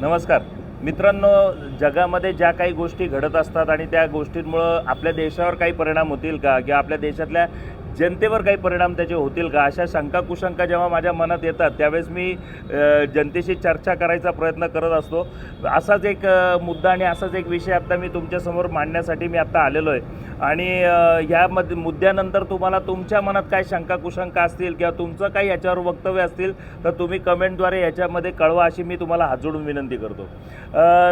नमस्कार. मित्रांनो जगामध्ये ज्या काही गोष्टी घडत असतात आणि त्या गोष्टींमुळं आपल्या देशावर काही परिणाम होतील का? किंवा आपल्या देशातल्या जनतेवर काही परिणाम त्याचे होतील का? अशा शंका कुशंका जेव्हा माझ्या मनात येतात त्यावेळेस मी जनतेशी चर्चा करायचा प्रयत्न करत असतो. असाच एक मुद्दा आणि असाच एक विषय आत्ता मी तुमच्यासमोर मांडण्यासाठी मी आत्ता आलेलो आहे. आणि ह्या ह्यामध्ये मुद्द्यानंतर तुम्हाला तुमच्या मनात काय शंका कुशंका असतील किंवा तुमचं काही याच्यावर वक्तव्य असतील तर तुम्ही कमेंटद्वारे याच्यामध्ये कळवा अशी मी तुम्हाला हात जोडून विनंती करतो.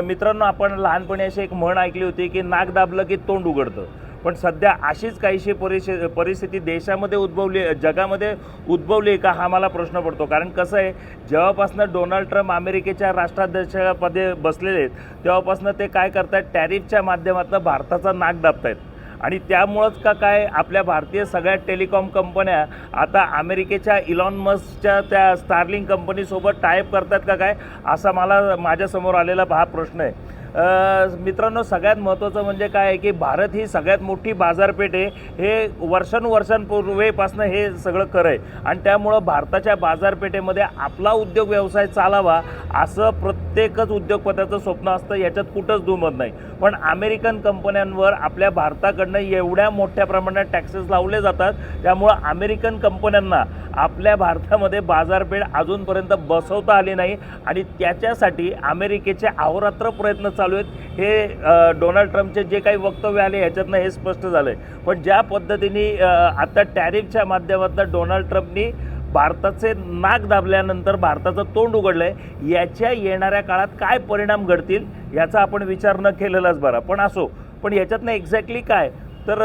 मित्रांनो आपण लहानपणी अशी एक म्हण ऐकली होती की नाक दाबलं की तोंड उघडतं. पण सध्या अशीच काहीशी परिस्थिती परिस्थिती देशामध्ये उद्भवली जगामध्ये उद्भवली आहे का हा मला प्रश्न पडतो. कारण कसं आहे जेव्हापासनं डोनाल्ड ट्रम्प अमेरिकेच्या राष्ट्राध्यक्षपदे बसलेले आहेत तेव्हापासनं ते काय करतात टॅरिफच्या माध्यमातून भारताचा नाक दाबतायत. आणि त्यामुळंच का काय आपल्या भारतीय सगळ्या टेलिकॉम कंपन्या आता अमेरिकेच्या इलॉन मस्कच्या त्या स्टार्लिंग कंपनीसोबत टायप करतात का काय असा मला माझ्यासमोर आलेला हा प्रश्न आहे. मित्रांनो सगळ्यात महत्त्वाचं म्हणजे काय आहे की भारत ही सगळ्यात मोठी बाजारपेठ आहे. हे वर्षानुवर्षांपूर्वीपासून हे सगळं खरं आहे. आणि त्यामुळं भारताच्या बाजारपेठेमध्ये आपला उद्योग व्यवसाय चालावा असं प्रत्येकच उद्योगपत्याचं स्वप्न असतं. याच्यात कुठंच दुमत नाही. पण अमेरिकन कंपन्यांवर आपल्या भारताकडनं एवढ्या मोठ्या प्रमाणात टॅक्सेस लावले जातात. त्यामुळं अमेरिकन कंपन्यांना आपल्या भारतामध्ये बाजारपेठ अजूनपर्यंत बसवता आली नाही. आणि त्याच्यासाठी अमेरिकेचे अहोरात्र प्रयत्न चालू चालू आहेत. हे डोनाल्ड ट्रम्पचे जे काही वक्तव्य आले ह्याच्यातनं हे स्पष्ट झालं आहे पण ज्या पद्धतीने आता टॅरिफच्या माध्यमातून डोनाल्ड ट्रम्पनी भारताचे नाक दाबल्यानंतर भारताचं तोंड उघडलं आहे याच्या येणाऱ्या काळात काय परिणाम घडतील याचा आपण विचार न केलेलाच बरा. पण असो पण याच्यातनं एक्झॅक्टली काय? तर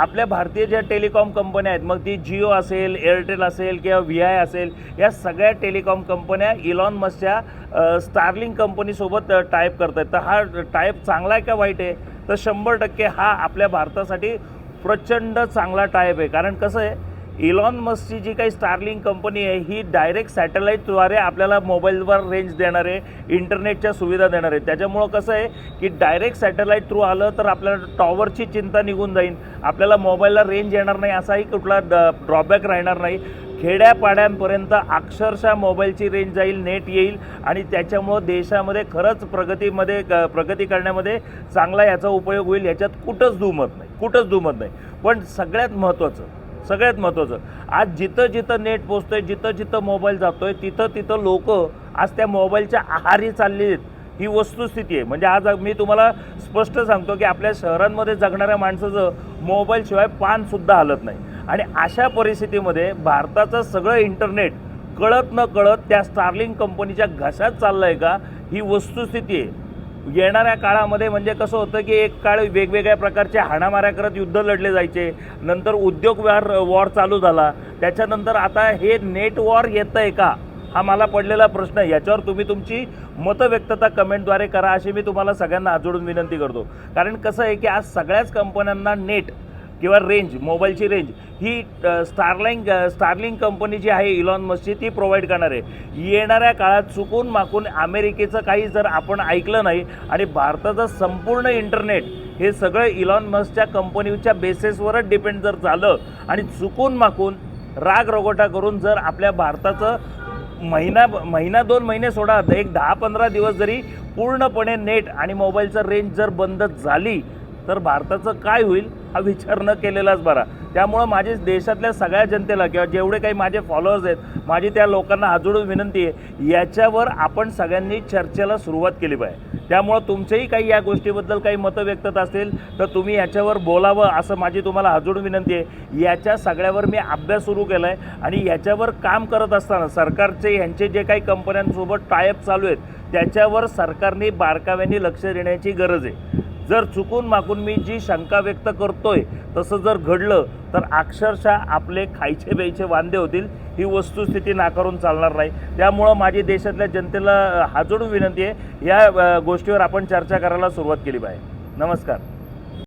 आपल्या भारतीय ज्या टेलिकॉम कंपन्या आहेत मग ती जिओ असेल एअरटेल असेल किंवा व्ही आय असेल या सगळ्या टेलिकॉम कंपन्या इलॉन मस्कच्या स्टारलिंग कंपनीसोबत टाईप करत आहेत तर हा टाईप चांगला आहे का वाईट आहे? तर शंभर टक्के हा आपल्या भारतासाठी प्रचंड चांगला टाईप आहे. कारण कसं आहे इलॉन मस्कची जी काही स्टारलिंग कंपनी आहे ही डायरेक्ट सॅटेलाईटद्वारे आपल्याला मोबाईलवर रेंज देणार आहे इंटरनेटच्या सुविधा देणार. आहे त्याच्यामुळं कसं आहे की डायरेक्ट सॅटेलाईट थ्रू आलं तर आपल्याला टॉवरची चिंता निघून जाईल. आपल्याला मोबाईलला रेंज येणार नाही असाही कुठला ड्रॉबॅक राहणार नाही. खेड्यापाड्यांपर्यंत अक्षरशः मोबाईलची रेंज जाईल नेट येईल आणि त्याच्यामुळं देशामध्ये खरंच प्रगतीमध्ये प्रगती करण्यामध्ये चांगला याचा उपयोग होईल. याच्यात कुठंच दुमत नाही कुठंच दुमत नाही. पण सगळ्यात महत्त्वाचं सगळ्यात महत्त्वाचं आज जिथं जिथं नेट पोचतोय जिथं जिथं मोबाईल जातोय तिथं तिथं लोक आज त्या मोबाईलच्या आहारी चालली आहेत ही वस्तुस्थिती आहे. म्हणजे आज मी तुम्हाला स्पष्ट सांगतो की आपल्या शहरांमध्ये जगणाऱ्या माणसाचं मोबाईलशिवाय पानसुद्धा हलत नाही. आणि अशा परिस्थितीमध्ये भारताचं सगळं इंटरनेट कळत न कळत त्या स्टार्लिंग कंपनीच्या घशात चाललं आहे का? ही वस्तुस्थिती आहे. येणाऱ्या काळामध्ये म्हणजे कसं होतं की एक काळ वेगवेगळ्या प्रकारचे हाणामाऱ्या करत युद्ध लढले जायचे. नंतर उद्योग व्यवहार वॉर चालू झाला. त्याच्यानंतर आता हे नेट वॉर येतं आहे का? हा मला पडलेला प्रश्न आहे. याच्यावर तुम्ही तुमची मतं व्यक्तता कमेंटद्वारे करा अशी मी तुम्हाला सगळ्यांना आजोडून विनंती करतो. कारण कसं आहे की आज सगळ्याच कंपन्यांना नेट किंवा रेंज मोबाईलची रेंज ही स्टारलाईन स्टारलिंग कंपनी जी आहे इलॉन मस्कची ती प्रोव्हाइड करणार आहे. येणाऱ्या काळात चुकून माकून अमेरिकेचं काही जर आपण ऐकलं नाही आणि भारताचं संपूर्ण इंटरनेट हे सगळं इलॉन मस्कच्या कंपनीच्या बेसिसवरच डिपेंड जर झालं आणि चुकून माकून राग रगोटा करून जर आपल्या भारताचं महिना महिना दोन महिने सोडा एक दहा पंधरा दिवस जरी पूर्णपणे नेट आणि मोबाईलचं रेंज जर बंद झाली तर भारताचं काय होईल? हा विचार न केलेलाच बरा. त्यामुळं माझी देशातल्या सगळ्या जनतेला किंवा जेवढे काही माझे फॉलोअर्स आहेत माझी त्या लोकांना हाजोडून विनंती आहे याच्यावर आपण सगळ्यांनी चर्चेला सुरुवात केली पाहिजे. त्यामुळं तुमचेही काही या गोष्टीबद्दल काही मतं व्यक्त असतील तर तुम्ही याच्यावर बोलावं असं माझी तुम्हाला हाजोडून विनंती आहे. याच्या सगळ्यावर मी अभ्यास सुरू केला आहे आणि याच्यावर काम करत असताना सरकारचे ह्यांचे जे काही कंपन्यांसोबत टायअप चालू आहेत त्याच्यावर सरकारने बारकाव्याने लक्ष देण्याची गरज आहे. जर चुकून मागून मी जी शंका व्यक्त करतोय तसं जर घडलं तर अक्षरशः आपले खायचे प्यायचे वांदे होतील. ही वस्तुस्थिती नाकारून चालणार नाही. त्यामुळं माझी देशातल्या जनतेला हाजोडून विनंती आहे. या गोष्टीवर आपण चर्चा करायला सुरुवात केली पाहिजे. नमस्कार.